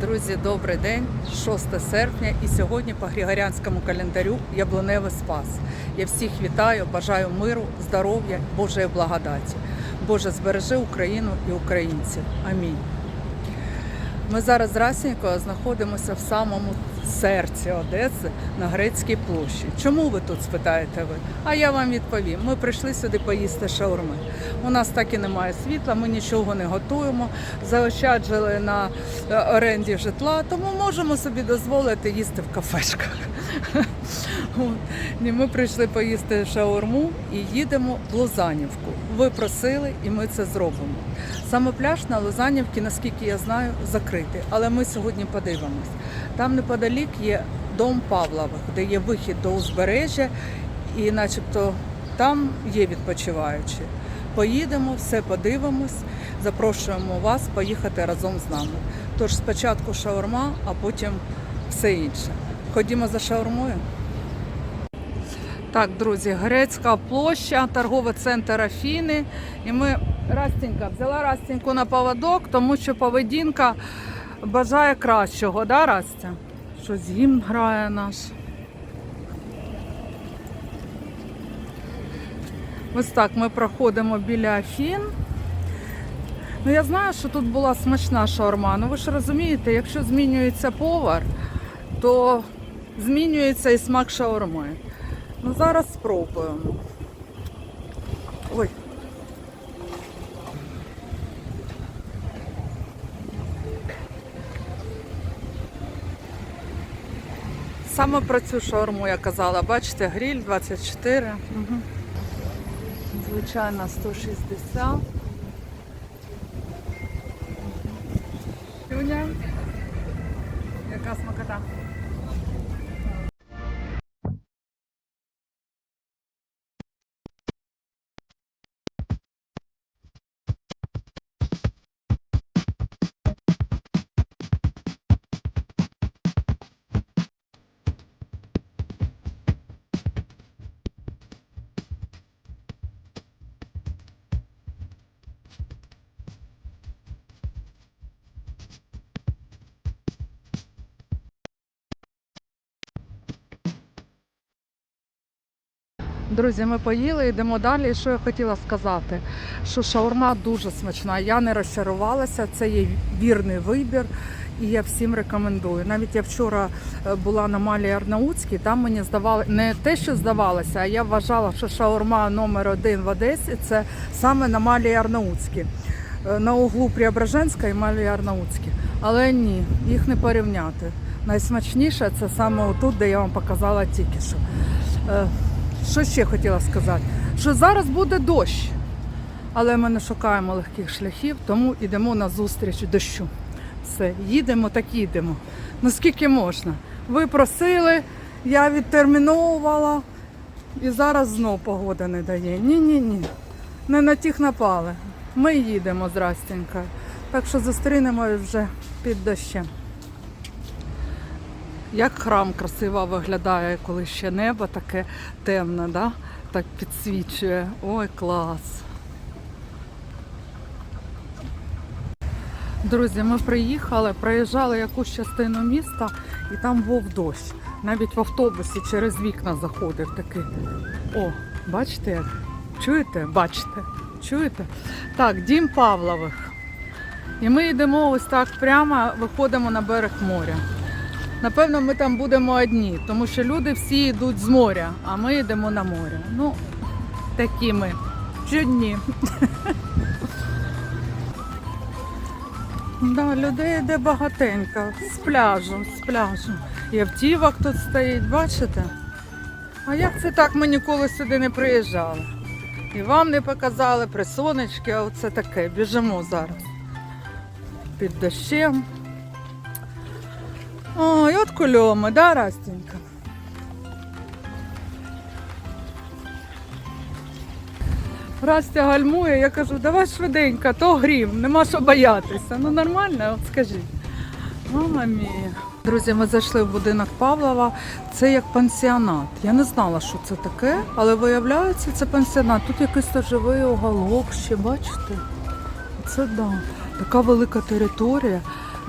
Друзі, добрий день, 6 серпня, і сьогодні по Григоріанському календарю Яблуневий Спас. Я всіх вітаю, бажаю миру, здоров'я, Божої благодаті. Боже, збережи Україну і українців. Амінь. Ми зараз з Расенькою знаходимося в самому серці Одеси на Грецькій площі. Чому ви тут спитаєте ви? А я вам відповім. Ми прийшли сюди поїсти шаурми. У нас так і немає світла, ми нічого не готуємо, заощаджили на е, оренді житла, тому можемо собі дозволити їсти в кафешках. Ми прийшли поїсти шаурму і їдемо в Лозанівку. Ви просили, і ми це зробимо. Саме пляж на Лозанівці, наскільки я знаю, закритий, але ми сьогодні подивимось. Там неподалік є дом Павлових, де є вихід до узбережжя, і начебто там є відпочиваючі. Поїдемо, все подивимось, запрошуємо вас поїхати разом з нами. Тож спочатку шаурма, а потім все інше. Ходімо за шаурмою. Так, друзі, Грецька площа, торговий центр Афіни. І ми Растінька взяла Растіньку на поводок, тому що поведінка бажає кращого, да, Растя? Щось гімн грає наш. Ось так ми проходимо біля Афін. Ну, я знаю, що тут була смачна шаурма. Ну ви ж розумієте, якщо змінюється повар, то змінюється і смак шаурми. Ну зараз спробуємо. Ой. Саме про цю шаурму я казала, бачите, гриль 24. Угу. Звичайно, 160. Тюня. яка смакота? Друзі, ми поїли, йдемо далі. І Що я хотіла сказати? Що шаурма дуже смачна. Я не розчарувалася, це є вірний вибір. І я всім рекомендую. Навіть я вчора е, була на Малі Арнаутській, там мені здавалося, не те, що здавалося, а я вважала, що шаурма номер один в Одесі це саме на Малі Арнаутській. Е, На углу Преображенська і Малі Арнаутській. Але ні, їх не порівняти. Найсмачніше це саме отут, де я вам показала тільки що. Що ще хотіла сказати? Що зараз буде дощ, але ми не шукаємо легких шляхів, тому йдемо на зустріч дощу. Все, їдемо, так їдемо. Ну скільки можна? Ви просили, я відтерміновувала, і зараз знов погода не дає. Ні-ні ні. Не на тих напали. Ми їдемо здрастенько. Так що зустрінемо вже під дощем. Як храм красиво виглядає, коли ще небо таке темне, да? так підсвічує. Ой, клас. Друзі, ми приїхали, проїжджали якусь частину міста і там був дощ. Навіть в автобусі через вікна заходив такий. О, бачите як? Чуєте? Бачите? Чуєте? Так, дім Павлових. І ми йдемо ось так прямо, виходимо на берег моря. Напевно, ми там будемо одні, тому що люди всі йдуть з моря, а ми йдемо на море. Ну, такі ми. Чудні. Да, людей йде багатенько. З пляжу, з пляжу. І автівок тут стоїть, бачите? А як це так ми ніколи сюди не приїжджали? І вам не показали при сонечки, а оце таке. Біжимо зараз. Під дощем. Ой, от кульоми, да, Растенька? Растя гальмує, я кажу, давай швиденько, то грім, нема що боятися. Ну нормально, от скажіть. Мама мія. Друзі, ми зайшли в будинок Павлова. Це як пансіонат. Я не знала, що це таке, але виявляється, це пансіонат. Тут якийсь живий уголок ще, бачите? Це да. Така велика територія.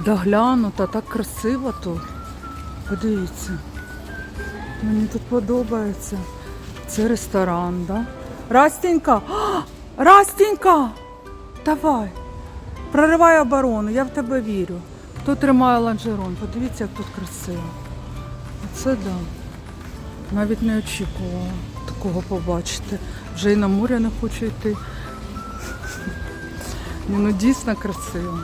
Доглянута, так красиво тут. Подивіться. Мені тут подобається. Це ресторан, да? Растінька! А, Растінька! Давай! Проривай оборону, я в тебе вірю. Хто тримає ланжерон? Подивіться, як тут красиво. Оце да. Навіть не очікувала такого побачити. Вже і на море не хочу йти. Ні, Ну дійсно красиво.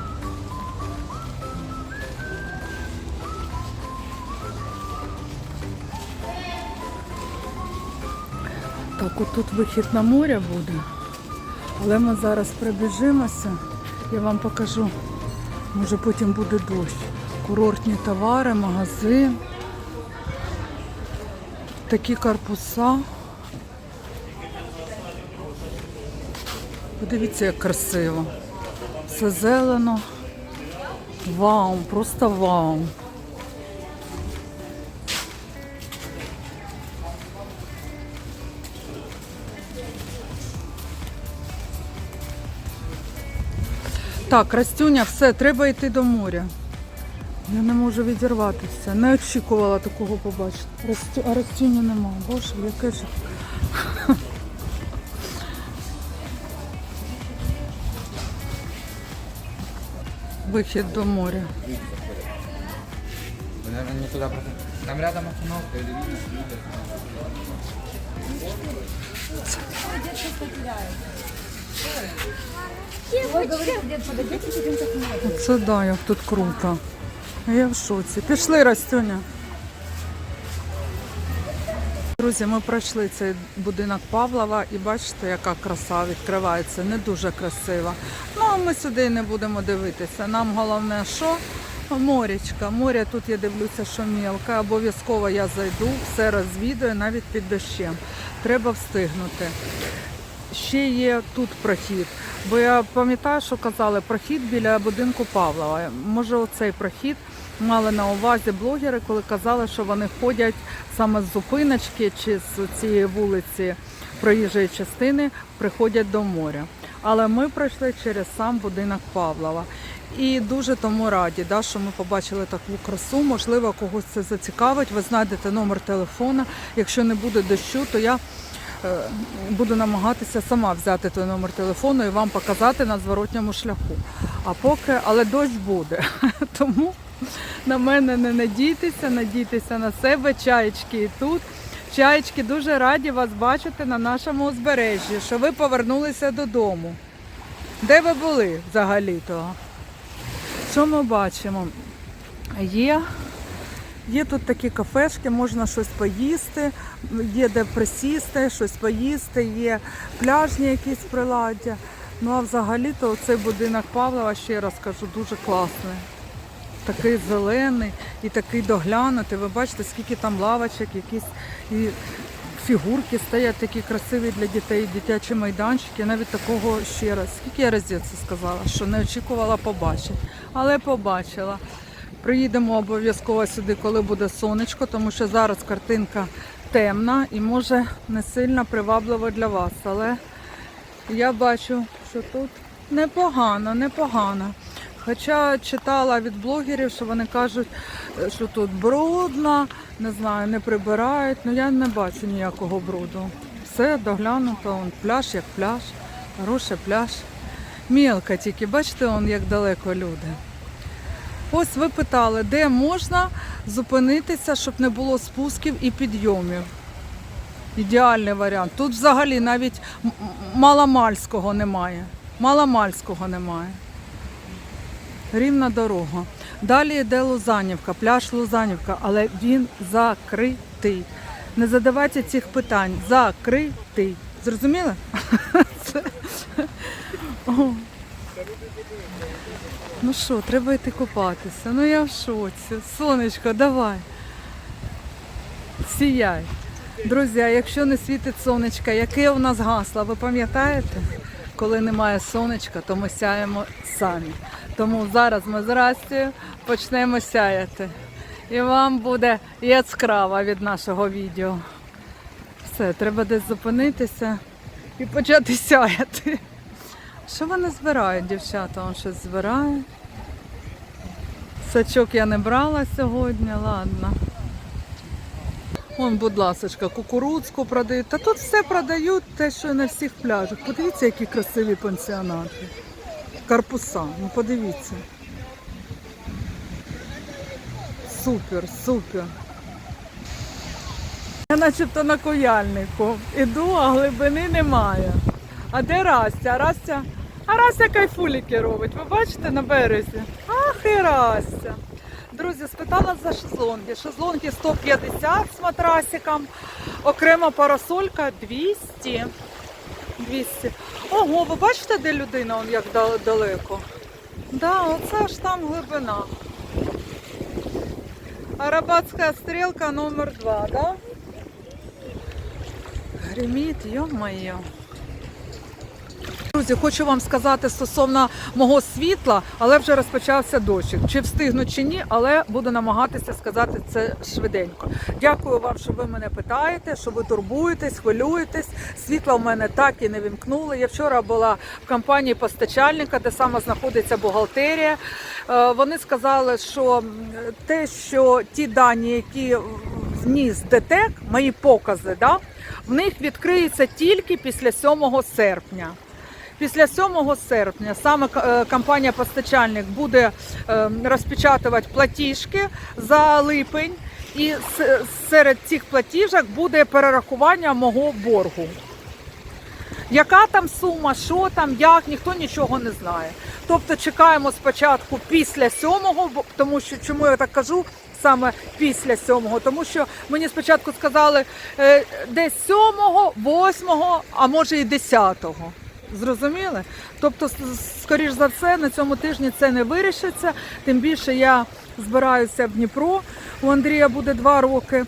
Так, отут вихід на море буде. Але ми зараз прибіжимося. Я вам покажу. Може потім буде дощ. Курортні товари, магазин. Такі корпуса. Подивіться, як красиво. Все зелено. Вау, просто вау. Так, Растюня, все, треба йти до моря. Я не можу відірватися. Не очікувала такого побачити. Растю... А Растюні нема. Боже, яке ж. Вихід до моря. Там рядом остановка или видно, люди. Це да, як тут круто. Я в шоці. Пішли, Растюня. Друзі, ми пройшли цей будинок Павлова і бачите, яка краса відкривається. Не дуже красива. Ну, а ми сюди не будемо дивитися. Нам головне, що морячка. Море тут я дивлюся, що мілка. Обов'язково я зайду, все розвідую, навіть під дощем. Треба встигнути. Ще є тут прохід. Бо я пам'ятаю, що казали прохід біля будинку Павлова. Може, оцей прохід мали на увазі блогери, коли казали, що вони ходять саме з зупиночки чи з цієї вулиці проїжджої частини, приходять до моря. Але ми пройшли через сам будинок Павлова. І дуже тому раді, да, що ми побачили таку красу. Можливо, когось це зацікавить. Ви знайдете номер телефона. Якщо не буде дощу, то я буду намагатися сама взяти той номер телефону і вам показати на зворотньому шляху. А поки, але дощ буде. Тому на мене не надійтеся, надійтеся на себе. Чаєчки і тут. Чаєчки дуже раді вас бачити на нашому узбережжі, що ви повернулися додому. Де ви були взагалі-то? Що ми бачимо? Є Є тут такі кафешки, можна щось поїсти, є де присісти, щось поїсти, є пляжні якісь приладдя. Ну а взагалі-то цей будинок Павлова, ще раз кажу, дуже класний. Такий зелений і такий доглянутий. Ви бачите, скільки там лавочок, якісь і фігурки стоять такі красиві для дітей, дитячі майданчики. Навіть такого ще раз. Скільки я разів це сказала, що не очікувала побачити, але побачила. Приїдемо обов'язково сюди, коли буде сонечко, тому що зараз картинка темна і може не сильно привабливо для вас. Але я бачу, що тут непогано, непогано. Хоча читала від блогерів, що вони кажуть, що тут брудно, не знаю, не прибирають. Ну я не бачу ніякого бруду. Все доглянуто, он пляж як пляж, хороший пляж. Мілка тільки, бачите, он як далеко люди. Ось ви питали, де можна зупинитися, щоб не було спусків і підйомів. Ідеальний варіант. Тут взагалі навіть маломальського немає. Маломальського немає. Рівна дорога. Далі йде Лузанівка, пляж Лузанівка, але він закритий. Не задавайте цих питань. Закритий. Зрозуміли? Ну що, треба йти купатися. Ну я в шоці. Сонечко, давай. Сіяй. Друзі, а якщо не світить сонечко, яке у нас гасло, ви пам'ятаєте? Коли немає сонечка, то ми сяємо самі. Тому зараз ми з Растю почнемо сяяти. І вам буде яскраво від нашого відео. Все, треба десь зупинитися і почати сяяти. Що вони збирають, дівчата? Он щось збирають. Сачок я не брала сьогодні, ладно. Вон, будь ласочка, кукурудзку продають. Та тут все продають, те, що на всіх пляжах. Подивіться, які красиві пансіонати. Карпуса, ну подивіться. Супер, супер. Я начебто на кояльнику. Іду, а глибини немає. А де Растя? Растя? А Растя кайфуліки робить. Ви бачите на березі? Ах і Растя. Друзі, спитала за шезлонги. Шезлонги 150 з матрасиком. Окрема парасолька 200. 200. Ого, ви бачите, де людина, он як далеко? Да, оце ж там глибина. Арабатська стрілка номер 2, да? Греміт, йо-моє. Друзі, хочу вам сказати стосовно мого світла, але вже розпочався дощик. Чи встигну, чи ні, але буду намагатися сказати це швиденько. Дякую вам, що ви мене питаєте, що ви турбуєтесь, хвилюєтесь. Світла в мене так і не вімкнули. Я вчора була в компанії постачальника, де саме знаходиться бухгалтерія. Е, Вони сказали, що те, що ті дані, які вніс ДТЕК, мої покази, да, в них відкриється тільки після 7 серпня. Після 7 серпня саме е, компанія-постачальник буде е, розпечатувати платіжки за липень, і серед цих платіжок буде перерахування мого боргу. Яка там сума, що там, як, ніхто нічого не знає. Тобто чекаємо спочатку після сьомого, тому що чому я так кажу саме після сьомого, тому що мені спочатку сказали е, десь сьомого, восьмого, а може і десятого. Зрозуміли? Тобто, скоріш за все, на цьому тижні це не вирішиться. Тим більше я збираюся в Дніпро. У Андрія буде два роки.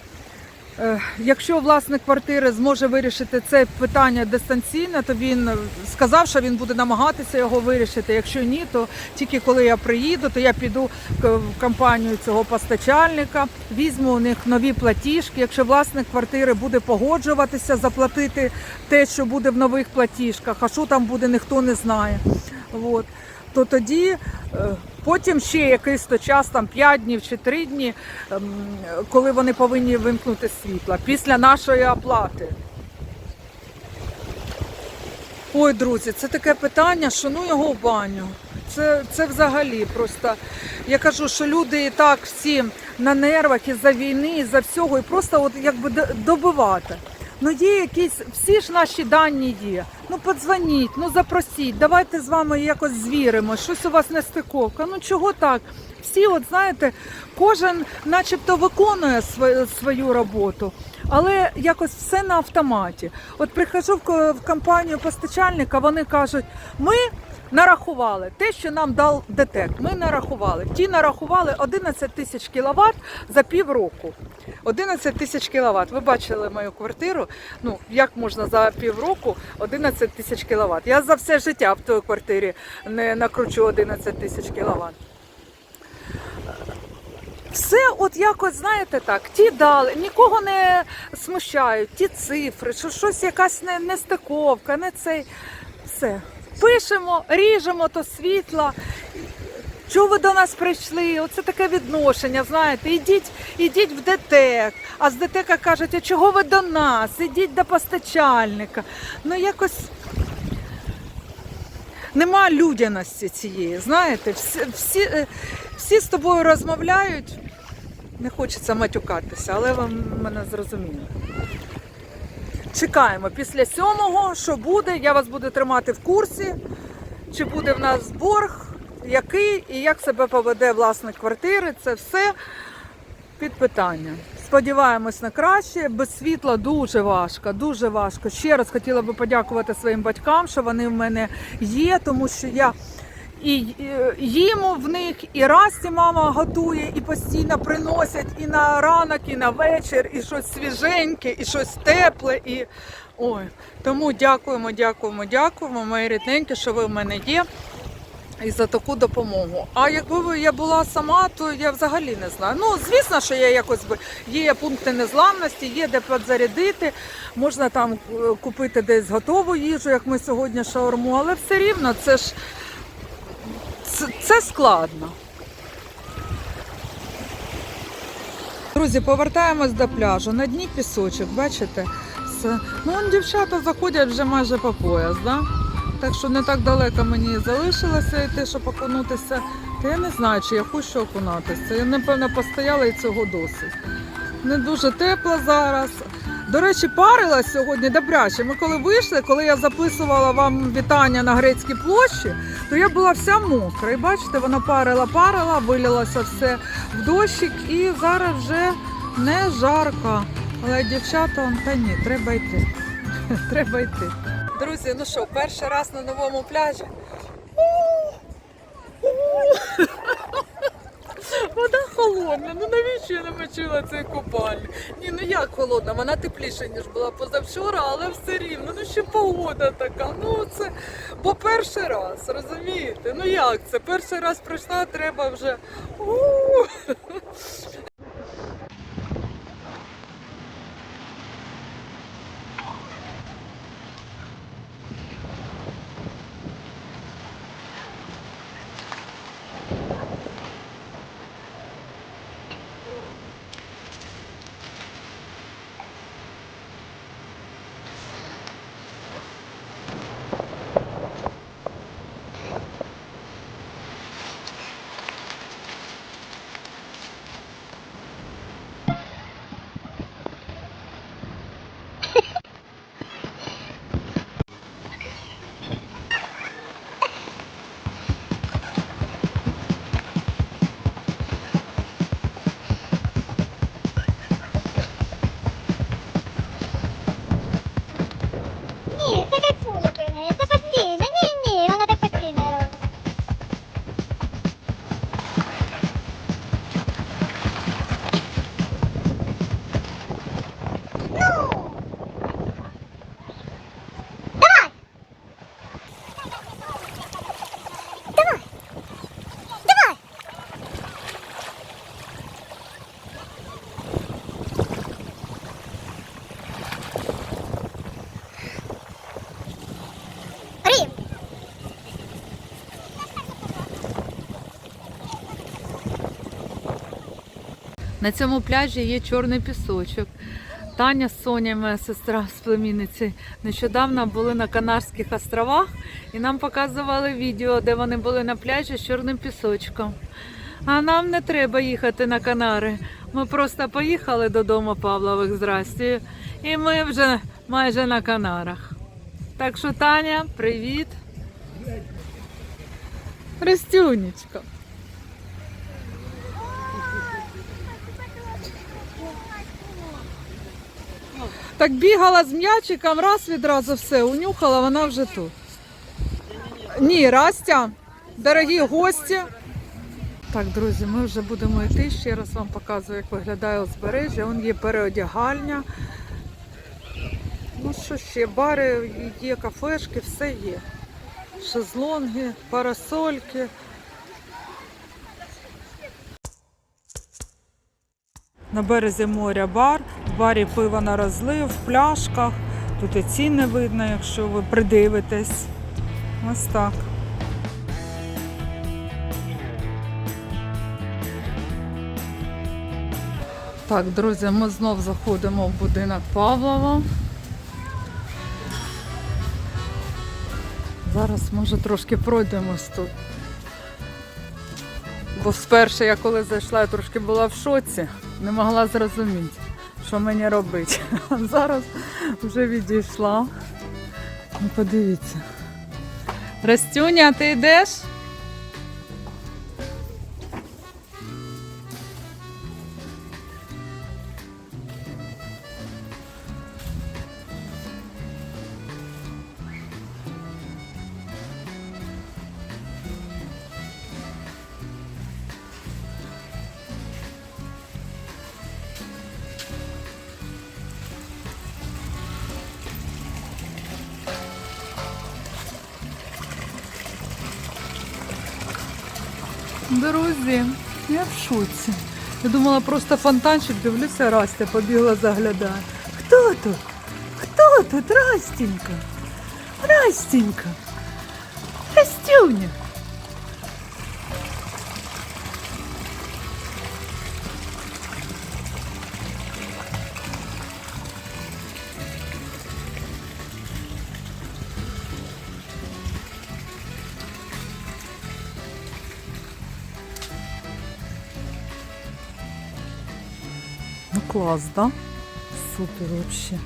Е, Якщо власник квартири зможе вирішити це питання дистанційно, то він сказав, що він буде намагатися його вирішити. Якщо ні, то тільки коли я приїду, то я піду в компанію цього постачальника, візьму у них нові платіжки. Якщо власник квартири буде погоджуватися, заплатити те, що буде в нових платіжках, а що там буде, ніхто не знає. От. То тоді е, потім ще якийсь то час, там 5 днів чи 3 дні, ем, коли вони повинні вимкнути світла після нашої оплати. Ой, друзі, це таке питання, що ну його в баню. Це, це взагалі просто. Я кажу, що люди і так всі на нервах із-за війни, із-за всього, і просто от якби добивати. Ну є якісь, всі ж наші дані є. Ну подзвоніть, ну запросіть, давайте з вами якось звіримо, щось у вас не стиковка. Ну чого так? Всі, от знаєте, кожен начебто виконує свою, роботу, але якось все на автоматі. От прихожу в компанію постачальника, вони кажуть, ми нарахували те, що нам дав ДТЕК. Ми нарахували. Ті нарахували 11 тисяч кіловат за півроку. 11 тисяч кіловат. Ви бачили мою квартиру. Ну як можна за півроку 11 тисяч кіловат? Я за все життя в той квартирі не накручу 11 тисяч кіловат. Все, от якось знаєте так, ті дали, нікого не смущають, ті цифри, що щось якась не, нестиковка, не цей. Все. Пишемо, ріжемо то світла. Чого ви до нас прийшли? Оце таке відношення, знаєте, ідіть, ідіть в ДТЕК, а з ДТЕКа кажуть, а чого ви до нас? Ідіть до постачальника. Ну якось нема людяності цієї, знаєте, всі, всі, е, всі з тобою розмовляють. Не хочеться матюкатися, але ви мене зрозуміли. Чекаємо після сьомого, що буде. Я вас буду тримати в курсі, чи буде в нас борг, який і як себе поведе власник квартири. Це все під питання. Сподіваємось на краще. Без світла дуже важко, дуже важко. Ще раз хотіла би подякувати своїм батькам, що вони в мене є, тому що я і е, їмо в них, і Расті мама готує, і постійно приносять і на ранок, і на вечір, і щось свіженьке, і щось тепле. І... Ой, тому дякуємо, дякуємо, дякуємо, мої рідненькі, що ви в мене є. І за таку допомогу. А якби я була сама, то я взагалі не знаю. Ну, звісно, що я якось би є пункти незламності, є де підзарядити, можна там е, купити десь готову їжу, як ми сьогодні шаурму, але все рівно це ж це, це складно. Друзі, повертаємось до пляжу. На дні пісочок, бачите? Все. Ну, он дівчата заходять вже майже по пояс, да? так що не так далеко мені залишилося йти, щоб окунутися. Та я не знаю, чи я хочу окунатися. Я, напевно, постояла і цього досить. Не дуже тепло зараз. До речі, парила сьогодні добряче. Ми коли вийшли, коли я записувала вам вітання на грецькій площі, то я була вся мокра. І бачите, вона парила, парила, вилилося все в дощик, і зараз вже не жарко. Але дівчата, та ні, треба йти. Треба йти. Друзі, ну що, перший раз на новому пляжі. Вода холодна, ну навіщо я намочила цей купальник? Ні, ну як холодна, вона тепліша, ніж була позавчора, але все рівно, ну ще погода така. Ну це бо перший раз, розумієте? Ну як це? Перший раз прийшла, треба вже. у Ні, це кайфує, це постійно. Ні, ні, вона так постійно робить. Рим. На цьому пляжі є чорний пісочок. Таня з Соня, моя сестра з племінниці, нещодавно були на Канарських островах і нам показували відео, де вони були на пляжі з чорним пісочком. А нам не треба їхати на Канари. Ми просто поїхали додому Павлових здрасті, і ми вже майже на Канарах. Так що, Таня, привіт. Ростюнечка. Так бігала з м'ячиком, раз відразу все, унюхала, вона вже тут. Ні, Растя, дорогі гості. Так, друзі, ми вже будемо йти. Ще раз вам показую, як виглядає узбережжя. Вон є переодягальня. Ну що ще, бари є, кафешки, все є. Шезлонги, парасольки. На березі моря бар, в барі пиво на розлив, в пляшках. Тут і ціни видно, якщо ви придивитесь. Ось так. Так, друзі, ми знов заходимо в будинок Павлова. Зараз, може, трошки пройдемось тут. Бо спершу я коли зайшла, я трошки була в шоці, не могла зрозуміти, що мені робити. Зараз вже відійшла. Ну, подивіться. Растюня, ти йдеш? Друзі, я в шоці. Я думала, просто фонтанчик, дивлюся, Растя побігла заглядає. Хто тут? Хто тут? Растенька? Растенька. Растюня. Клас, да? Супер вообще.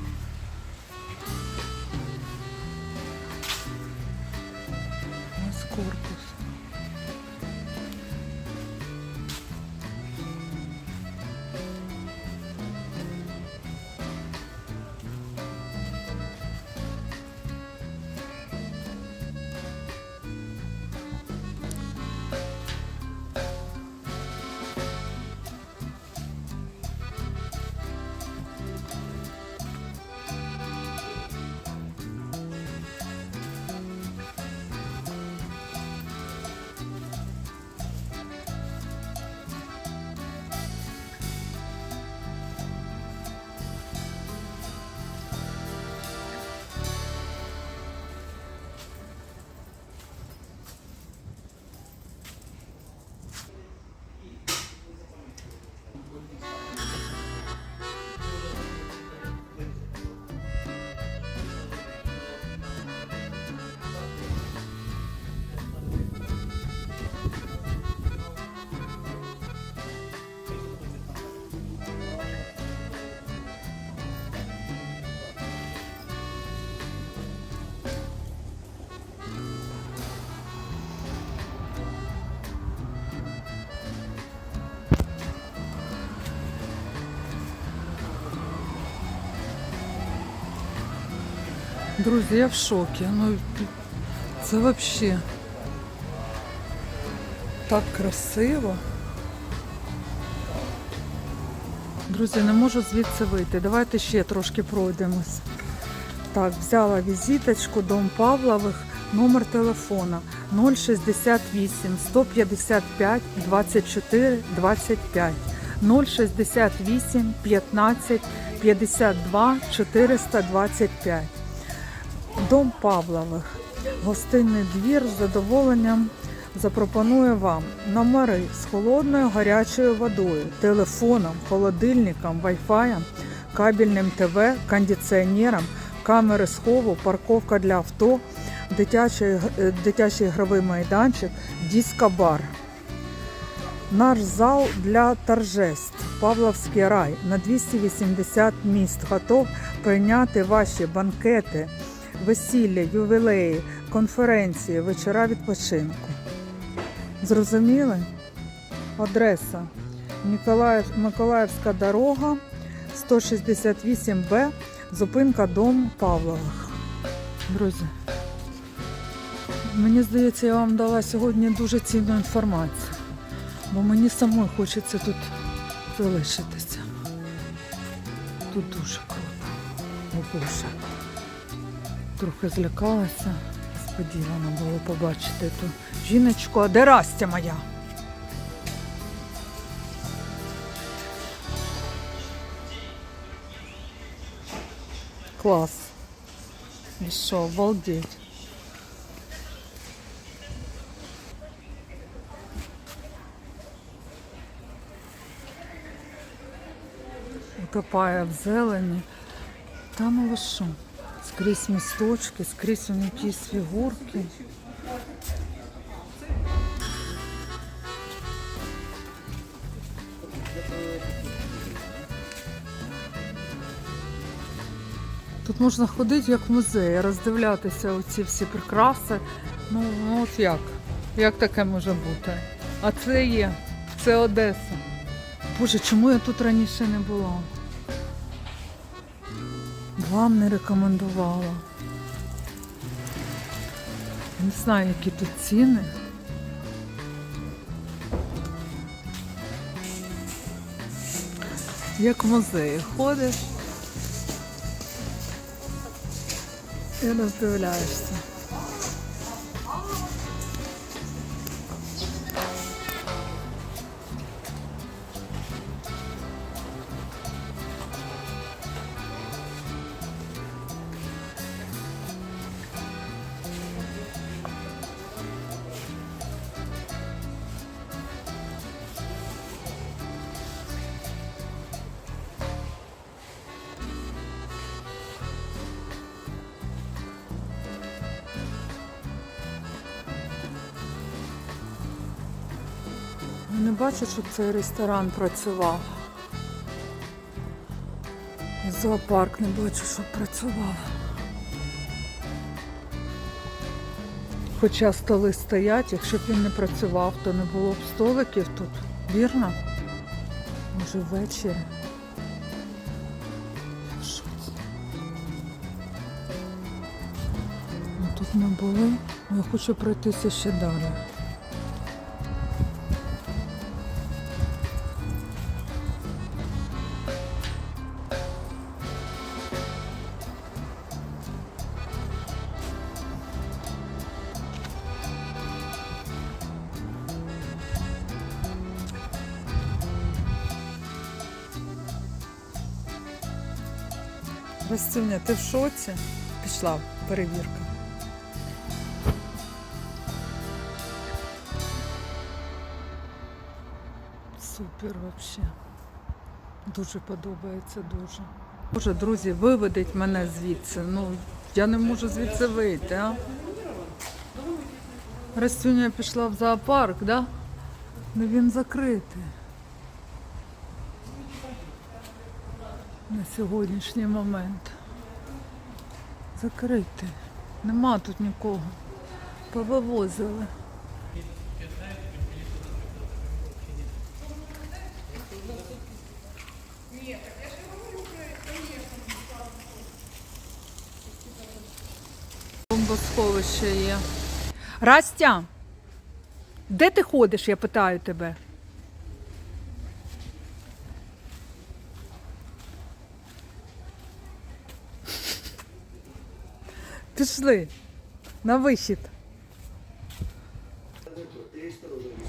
Друзі, я в шокі. Ну, це взагалі так красиво. Друзі, не можу звідси вийти. Давайте ще трошки пройдемось. Так, взяла візиточку, дом Павлових, номер телефона 068 155 24 25 068 15 52 425. Дом Павлових. Гостинний двір з задоволенням запропонує вам номери з холодною гарячою водою, телефоном, холодильником, вайфаєм, кабельним ТВ, кондиціонером, камери схову, парковка для авто, дитячий, е, дитячий ігровий майданчик, диско-бар. Наш зал для торжеств Павловський рай на 280 міст готов прийняти ваші банкети, весілля, ювілеї, конференції, вечора відпочинку. Зрозуміли? Адреса Миколаїв, Миколаївська дорога 168Б, зупинка Дом Павлових. Друзі, мені здається, я вам дала сьогодні дуже цінну інформацію, бо мені самой хочеться тут залишитися. Тут дуже круто. Боже. Трохи злякалася. Сподівано було побачити ту жіночку. А де Растя моя? Клас. І що, обалдеть. Утопає в зелені. Та ну ви що? Скрізь місточки, скрізь вони якісь фігурки. Тут можна ходити як в музеї, роздивлятися оці всі прикраси. Ну, ну от як? Як таке може бути? А це є, це Одеса. Боже, чому я тут раніше не була? Вам не рекомендувала. Не знаю, які тут ціни. Як в музеї ходиш і роздивляєшся. Бачу, щоб цей ресторан працював. Зоопарк не бачу, щоб працював. Хоча столи стоять, якщо б він не працював, то не було б столиків тут. Вірно? Може ввечері. Ну, тут ми були. Я хочу пройтися ще далі. Растюня, ти в шоці? Пішла перевірка. Супер вообще. Дуже подобається дуже. Боже, друзі, виведіть мене звідси. Ну, я не можу звідси вийти, а? Растюня пішла в зоопарк, да? Ну він закритий. Сьогоднішній момент. Закритий. Нема тут нікого. Повивозили. Бомбосховище є. Растя, де ти ходиш, я питаю тебе? Пішли на вихід.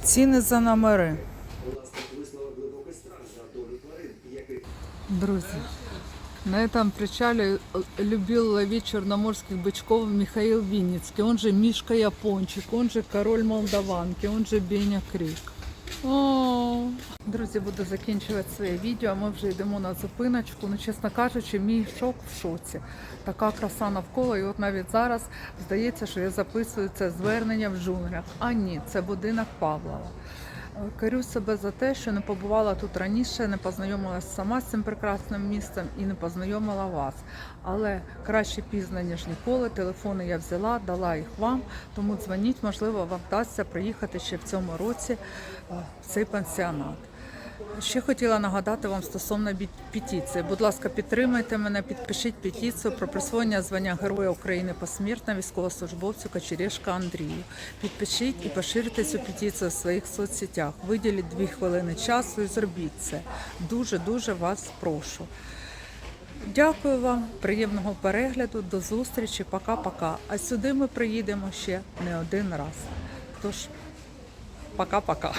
Ціни за номери. Друзі, на этом причале э, любил ловить черноморских бычков Михаил Винницкий, он же Мишка Япончик, он же король Молдаванки, он же Беня Крик. Друзі, буду закінчувати своє відео. Ми вже йдемо на зупиночку. Ну, чесно кажучи, мій шок в шоці. Така краса навколо, і от навіть зараз здається, що я записую це звернення в джунглях. А ні, це будинок Павлова. Корю себе за те, що не побувала тут раніше, не познайомилася сама з цим прекрасним місцем і не познайомила вас. Але краще пізно, ніж ніколи. Телефони я взяла, дала їх вам, тому дзвоніть, можливо, вам вдасться приїхати ще в цьому році е, в цей пансіонат. Ще хотіла нагадати вам стосовно петиції. Будь ласка, підтримайте мене, підпишіть петицію про присвоєння звання Героя України посмертно військовослужбовцю Кочерєшка Андрію. Підпишіть і поширте цю петицію в своїх соцсетях. Виділіть дві хвилини часу і зробіть це. Дуже дуже вас прошу. Дякую вам, приємного перегляду, до зустрічі, пока-пока. А сюди ми приїдемо ще не один раз. Тож, пока-пока.